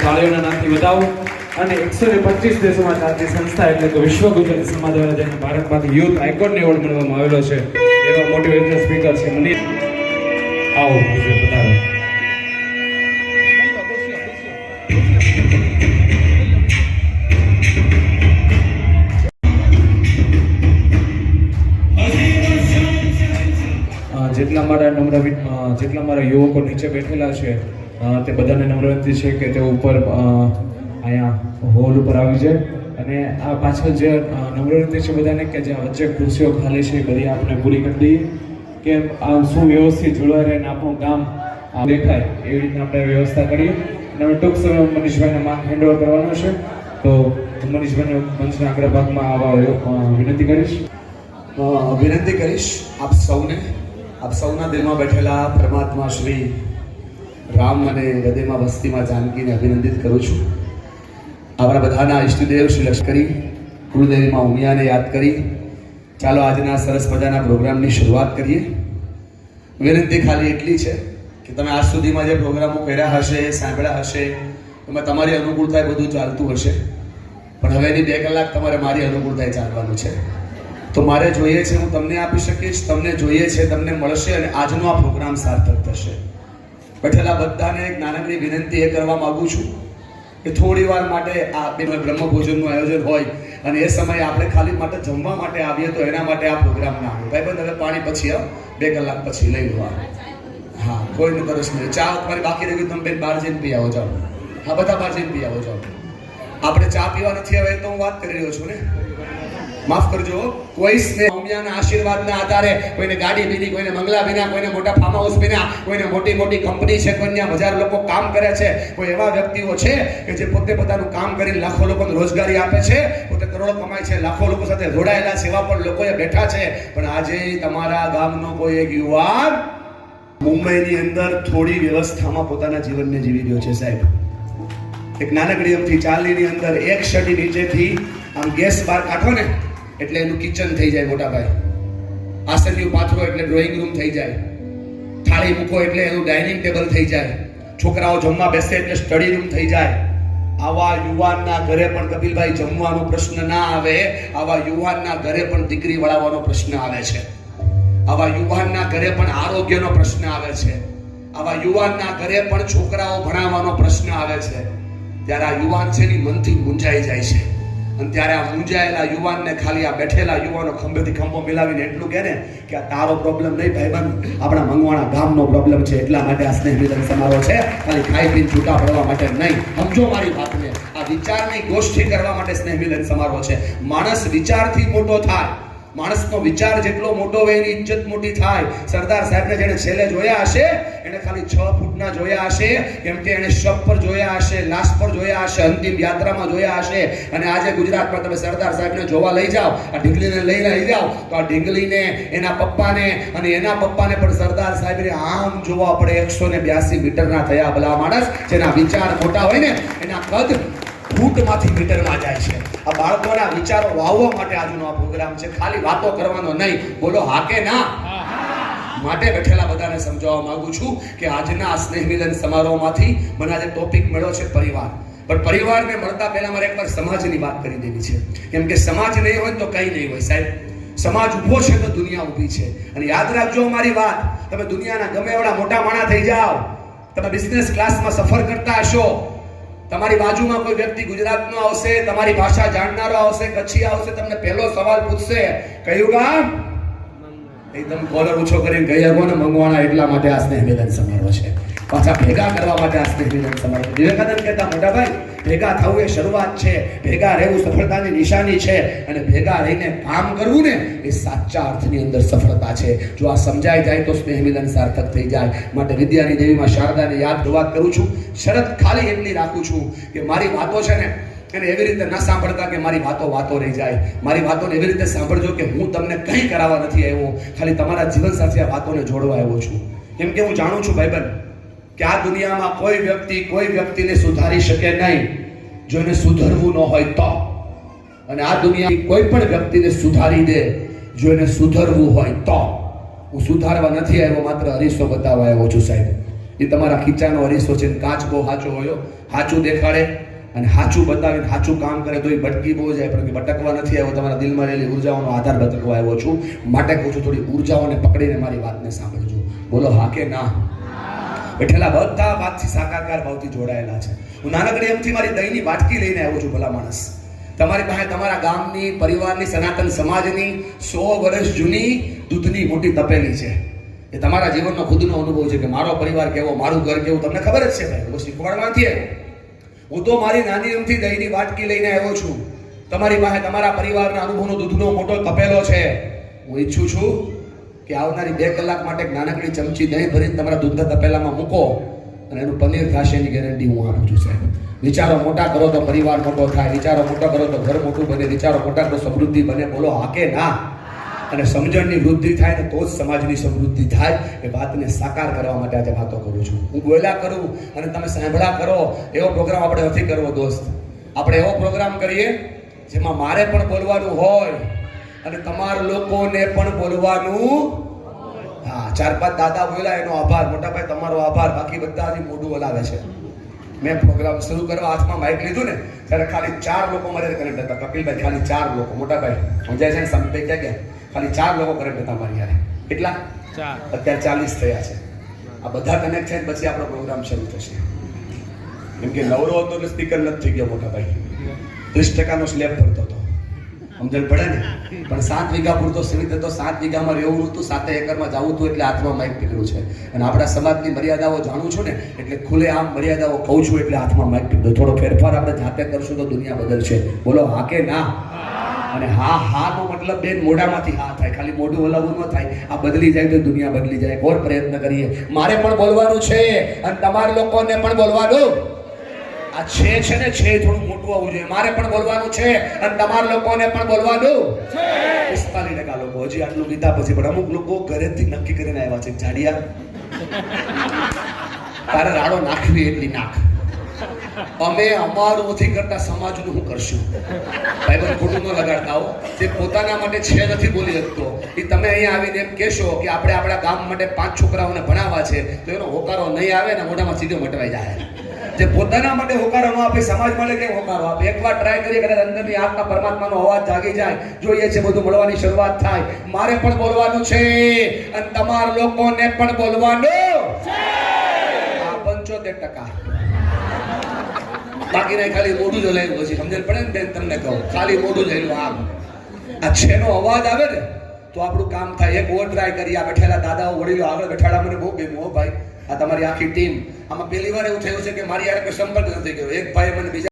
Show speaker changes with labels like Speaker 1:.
Speaker 1: તાળીઓના નામથી વધાવો અને એકસો ને પચીસ દેશોમાં ચાલતી સંસ્થા એટલે કે વિશ્વ ગુજરાતી સમાજ દ્વારા જેને ભારતમાંથી યુથ આઇકોન એવોર્ડ મળવામાં આવેલો છે, એવા મોટિવેશનલ સ્પીકર છે મને આવો બતાવો. જેટલા મારા નમ્ર જેટલા મારા યુવકો નીચે બેઠેલા છે તે બધાને નમ્ર વિનંતી છે કે તે ઉપર અહીંયા હોલ ઉપર આવી જાય. અને આ પાછળ જે અ, નમ્ર વિનંતી છે બધાને કે જે વચ્ચે ખુરશીઓ ખાલી છે બધી આપણે પૂરી કરી દઈએ. કે આ શું વ્યવસ્થિત જોડાઈ રહે અને આપણું ગામ દેખાય એવી રીતના આપણે વ્યવસ્થા કરીએ. અને હવે ટૂંક સમય મનીષભાઈને માન હેન્ડઓવર કરવાનો છે. તો હું મનીષભાઈને મંચના આગળ ભાગમાં આવા વિનંતી કરીશ.
Speaker 2: વિનંતી કરીશ આપ સૌને. આપ સૌના દિલમાં બેઠેલા પરમાત્મા શ્રી રામ અને હૃદયમાં, વસ્તીમાં જાનકીને અભિનંદિત કરું છું. આપણા બધાના ઇષ્ટદેવ શ્રી લશ્કરી, કુળદેવીમાં ઉમિયાને યાદ કરી, ચાલો આજના સરસ મજાના પ્રોગ્રામની શરૂઆત કરીએ. વિનંતી ખાલી એટલી છે કે તમે આજ સુધીમાં જે પ્રોગ્રામો કર્યા હશે, સાંભળ્યા હશે, એમાં તમારી અનુકૂળતાએ બધું ચાલતું હશે. પણ હવેની બે કલાક તમારે મારી અનુકૂળતાએ ચાલવાનું છે. તો મારે જોઈએ છે, હું તમને આપી શકીશ, તમને જોઈએ છે, તમને મળશે અને આજનો આ પ્રોગ્રામ સાર્થક થશે. બેઠેલા બધાને એક નાનકડી વિનંતી એ કરવા માંગુ છું કે થોડી વાર માટે આ બે બ્રહ્મભોજનનું આયોજન હોય અને એ સમયે આપણે ખાલી માટે જમવા માટે આવીએ તો એના માટે આ પ્રોગ્રામ ના હોય ભાઈ બંધ હવે પાણી પછી આવો. બે કલાક પછી લઈ લો. હા કોઈને તરસ નહીં. ચા તમારી બાકી રહી તમે બેન બહાર જઈને પી આવો, જાઓ. હા, બધા બહાર જઈને પી આવો, જાઓ. આપણે ચા પીવા નથી હવે તો હું વાત કરી રહ્યો છું ને. માફ કરજો, કોઈ સ્નેહ આશીર્વાદના આધારે કોઈને ગાડી બીની કોઈને બંગલા બીના કોઈને મોટા ફાર્મ હાઉસ બીના કોઈને મોટી મોટી કંપની છે કોઈને હજાર લોકો કામ કરે છે, કોઈ એવા વ્યક્તિઓ છે કે જે પોતે પોતાનું કામ કરીને લાખો લોકોને રોજગારી આપે છે, પોતે કરોડો કમાય છે, લાખો લોકો સાથે જોડાયેલા એવા પણ લોકોએ બેઠા છે. પણ આજે તમારા ગામનો કોઈ એક યુવાન મુંબઈની અંદર થોડી વ્યવસ્થામાં પોતાના જીવનને જીવી રહ્યો છે, સાહેબ. એક નાનકડી અમથી ચાલીની અંદર એક શટી નીચેથી આમ ગેસ બહાર કાઢો ને એટલે એનું કિચન થઈ જાય મોટા ભાઈ આસનીયું પાથરો એટલે ડ્રોઈંગ રૂમ થઈ જાય. થાળી મૂકો એટલે એનું ડાઇનિંગ ટેબલ થઈ જાય. છોકરાઓ જમવા બેસે એટલે સ્ટડી રૂમ થઈ જાય. આવા યુવાનના ઘરે પણ કપિલભાઈ, જમવાનો પ્રશ્ન ના આવે. આવા યુવાનના ઘરે પણ દીકરી વળાવવાનો પ્રશ્ન આવે છે. આવા યુવાનના ઘરે પણ આરોગ્યનો પ્રશ્ન આવે છે. આવા યુવાનના ઘરે પણ છોકરાઓ ભણાવવાનો પ્રશ્ન આવે છે. ત્યારે આ યુવાન છે ની મનથી મૂંઝાઈ જાય છે. અને ત્યારે આ મૂંઝાયેલા યુવાનને ખાલી આ બેઠેલા યુવાનો ખંભેથી ખંભો મિલાવીને એટલું કહે ને કે આ તારો પ્રોબ્લેમ નહીં ભાઈબંધ, આપણા મંગવાણા ગામનો પ્રોબ્લેમ છે, એટલા માટે આ સ્નેહ મિલન સમારોહ છે. ખાલી ખાઈ પીને છૂટા પડવા માટે નહીં. સમજો મારી વાતને. આ વિચારની ગોષ્ઠી કરવા માટે સ્નેહ મિલન સમારોહ છે. માણસ વિચારથી મોટો થાય. માણસનો વિચાર જેટલો મોટો હોય એની ઇજ્જત મોટી થાય. સરદાર સાહેબને જેને છેલ્લે જોયા હશે, એને ખાલી છ ફૂટના જોયા હશે, કેમ કે એને શબ પર જોયા હશે, લાશ પર જોયા હશે, અંતિમ યાત્રામાં જોયા હશે. અને આજે ગુજરાતમાં તમે સરદાર સાહેબને જોવા લઈ જાઓ, આ ઢીંગલીને લઈને લઈ જાઓ, તો આ ઢીંગલીને, એના પપ્પાને અને એના પપ્પાને પણ સરદાર સાહેબને આમ જોવા પડે એકસો ને બ્યાસી મીટરના થયા ભલા માણસ, જેના વિચાર મોટા હોય ને, એના કદ ફૂટમાંથી મીટરમાં જાય છે. આ બાળકોના વિચારો વાવવા માટે આજનો આ પ્રોગ્રામ છે. ખાલી વાતો કરવાનો નહીં, બોલો હા ના. માટે બેઠેલા બધાને સમજાવવા માંગુ છું કે આજના આ સ્નેહ મિલન સમારોહમાંથી મને આજે ટોપિક મળ્યો છે પરિવાર. પણ પરિવારને મળતા પહેલા મારે એકવાર સમાજની વાત કરી દેવી છે. કેમ કે સમાજ નહીં હોય તો કંઈ નહીં હોય સાહેબ. સમાજ ઊભો છે તો દુનિયા ઊભી છે. અને યાદ રાખજો મારી વાત, તમે દુનિયાના ગમે એવડા મોટા માણા થઈ જાઓ. તમે બિઝનેસ ક્લાસમાં સફર કરતા હશો. તમારી બાજુમાં કોઈ વ્યક્તિ ગુજરાતનો આવશે, તમારી ભાષા જાણનારો આવશે, કચ્છી આવશે, તમને પહેલો સવાલ પૂછશે, કયું ગામ? એકદમ કોલર ઊંચો કરીને કહી શકો ને મંગવાણા એટલા માટે આ સ્નેહ મિલન સમારોહ છે. પાછા ભેગા કરવા માટે આ સ્નેહ મિલન સમારોહ વિવેકાનંદ કહેતા મોટા ભાઈ ભેગા થવું એ શરૂઆત છે. ભેગા રહેવું સફળતાની નિશાની છે. અને ભેગા રહીને કામ કરવું ને, એ સાચા અર્થની અંદર સફળતા છે. જો આ સમજાઈ જાય તો સ્નેહ મિલન સાર્થક થઈ જાય. માટે વિદ્યાની દેવીમાં શારદાને યાદ રવાત કરું છું. શરત ખાલી એટલી રાખું છું કે મારી વાતો છે ને એને એવી રીતે ન સાંભળતા કે મારી વાતો વાતો રહી જાય. મારી વાતોને એવી રીતે સાંભળજો કે હું તમને કંઈ કરાવવા નથી આવ્યો. ખાલી તમારા જીવન સાથે આ વાતોને જોડવા આવ્યો છું. કેમ કે હું જાણું છું ભાઈબંધ, કે આ દુનિયામાં કોઈ વ્યક્તિ કોઈ વ્યક્તિને સુધારી શકે નહીં. જો એને સુધરવું ન હોય તો. અને આ દુનિયા કોઈ પણ વ્યક્તિને સુધારી દે, જો એને સુધરવું હોય તો. હું સુધારવા નથી આવ્યો, માત્ર અરીસો બતાવવા આવ્યો છું સાહેબ. એ તમારા ખીચાનો અરીસો છે કાચ બહુ સાચો હોય સાચું દેખાડે. અને સાચું બતાવીને સાચું કામ કરે તો એ ભટકી બહુ જાય. પણ ભટકવા નથી આવ્યો, તમારા દિલમાં રહેલી ઉર્જાઓનો આધાર ભટકવા આવ્યો છું. માટે કહું છું, થોડી ઉર્જાઓને પકડીને મારી વાતને સાંભળજો. બોલો, હા કે ના? બેઠેલા બધા વાતથી સાકારકાર ભાવથી જોડાયેલા છે. હું નાનકડી એમથી મારી દહીંની વાટકી લઈને આવ્યો છું, ભલા માણસ. તમારી પાસે તમારા ગામની, પરિવારની, સનાતન સમાજની સો વર્ષ જૂની દૂધની મોટી તપેલી છે. એ તમારા જીવનનો ખુદનો અનુભવ છે કે મારો પરિવાર કેવો, મારું ઘર કેવું, તમને ખબર જ છે ભાઈ. શીખવાડમાંથી આવ્યો. હું તો મારી નાની એમથી દહીંની વાટકી લઈને આવ્યો છું. તમારી પાસે તમારા પરિવારના અનુભવનો દૂધનો મોટો તપેલો છે. હું ઈચ્છું છું કે આવનારી બે કલાક માટે નાનકડી ચમચી દહીં ભરીને તમારા દૂધના તપેલામાં મૂકો અને એનું પનીર થશે ગેરંટી હું આપું છું, સાહેબ. વિચારો મોટા કરો તો પરિવાર મોટો થાય, વિચારો મોટા કરો તો ઘર મોટું બને, વિચારો મોટા કરો સમૃદ્ધિ બને. બોલો હા કે ના. અને સમજણની વૃદ્ધિ થાય ને તો જ સમાજની સમૃદ્ધિ થાય. એ વાતને સાકાર કરવા માટે આજે વાતો કરું છું. હું બોલ્યા કરું અને તમે સાંભળા કરો. એવો પ્રોગ્રામ આપણે નથી કરવો, દોસ્ત. આપણે એવો પ્રોગ્રામ કરીએ જેમાં મારે પણ બોલવાનું હોય અને તમારા લોકોને પણ બોલવાનું હા, ચાર પાંચ દાદા બોલ્યા, એનો આભાર. મોટા ભાઈ તમારો આભાર. બાકી બધા હજી મોઢું હલાવે છે. મેં પ્રોગ્રામ શરૂ કરવા હાથમાં માઇક લીધું ને, ત્યારે ખાલી ચાર લોકો મારે કનેક્ટ હતા. કપિલભાઈ, ખાલી ચાર લોકો. મોટા ભાઈ સમજાય છે ને સમભાઈ ક્યાં ગયા? ખાલી ચાર લોકો કરંટ હતા મારી યારે. કેટલા? અત્યારે ચાલીસ થયા છે. આ બધા કનેક્ટ થાય પછી આપણો પ્રોગ્રામ શરૂ થશે. કેમ કે નવરો હતો એટલે સ્પીકર નથી થઈ ગયો મોટા ભાઈ. ત્રીસ ટકાનો સ્લેબ ભરતો હતો. સમજણ પડે ને? પણ સાત વીઘા પૂરતો સીમિત હતો. સાત વીઘામાં રહેવું હતું સાતે એકરમાં જવું હતું એટલે હાથમાં માઇક પકડ્યું છે. અને આપણા સમાજની મર્યાદાઓ જાણું છું ને એટલે ખુલ્લે આમ મર્યાદાઓ કહું છું એટલે હાથમાં માઇક પકડ્યું. થોડો ફેરફાર આપણે જાતે કરશું તો દુનિયા બદલશે. બોલો હા કે ના? અને હા હા નો મતલબ બેન, મોઢામાંથી હા થાય. ખાલી મોઢું હલાવવું ન થાય. આ બદલી જાય તો દુનિયા બદલી જાય. ઓર પ્રયત્ન કરીએ? મારે પણ બોલવાનું છે અને તમારા લોકોને પણ બોલવાનું. આ છે છે ને છે, થોડું મોટું આવવું જોઈએ. મારે પણ બોલવાનું છે અને તમારા લોકોને પણ બોલવાનું. પિસ્તાલીસ ટકા લોકો. હજી આટલું લીધા પછી પણ અમુક લોકો ઘરેથી નક્કી કરીને આવ્યા છે. જાડિયા, તારે રાડો નાખવી એટલી નાખ. અમે અમારું નથી કરતા, સમાજનું હું કરશું. ભાઈ બધું ખોટું ન લગાડતા હો. જે પોતાના માટે છે નથી બોલી શકતો. એ તમે અહીંયા આવીને એમ કહેશો કે આપણે આપણા ગામ માટે પાંચ છોકરાઓને ભણાવવા છે, તો એનો હોકારો નહીં આવે ને મોઢામાં સીધો મટવાઈ જાય. જે પોતાના માટે હોકારો ન આપે, સમાજ માટે કેમ હોકારો આપે? એકવાર ટ્રાય કરીએ, કદાચ અંદરની આત્મા પરમાત્માનો અવાજ જાગી જાય. જોઈએ છે બધું મળવાની શરૂઆત થાય. મારે પણ બોલવાનું છે અને તમારા લોકોને પણ બોલવાનું આ પંચોતેર ટકા. બાકી નહીં ખાલી મોઢું જ હલાવ્યું પછી સમજણ પડે ને બેન તમને કહું, ખાલી મોઢું જ હલાવ્યું આમ. આ છેનો અવાજ આવે ને, તો આપણું કામ થાય. એક ઓર ટ્રાય કરી, આ બેઠેલા દાદાઓ, વડીલો આગળ બેઠાડા મને બહુ ગમ્યું, હો ભાઈ. આ તમારી આખી ટીમ. આમાં પહેલી વાર એવું થયું છે કે મારી યાર સંપર્ક નથી ગયો એક ભાઈ મને બીજા